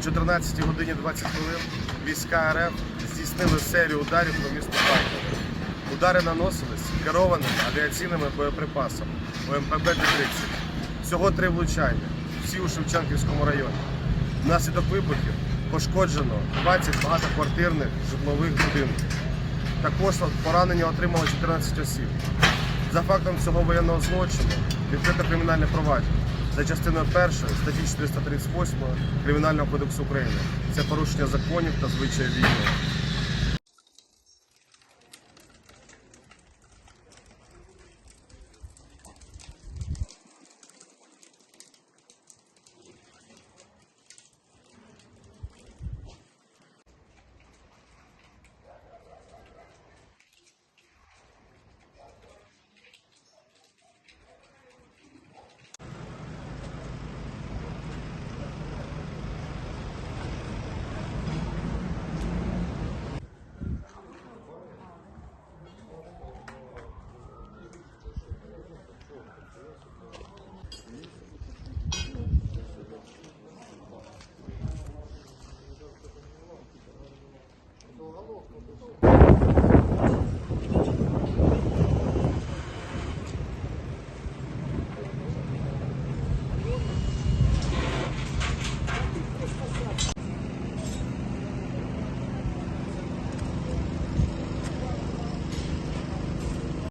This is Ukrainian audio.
О 14 годині 20 хвилин війська РФ здійснили серію ударів по місту Харкові. Удари наносились керованими авіаційними боєприпасами ОМПБ-30. Всього три влучання, всі у Шевченківському районі. Внаслідок вибухів пошкоджено 20 багатоквартирних житлових будинків. Також поранення отримало 14 осіб. За фактом цього воєнного злочину відкрито кримінальне провадження за частиною 1 статті 438 Кримінального кодексу України. Це порушення законів та звичаїв війни.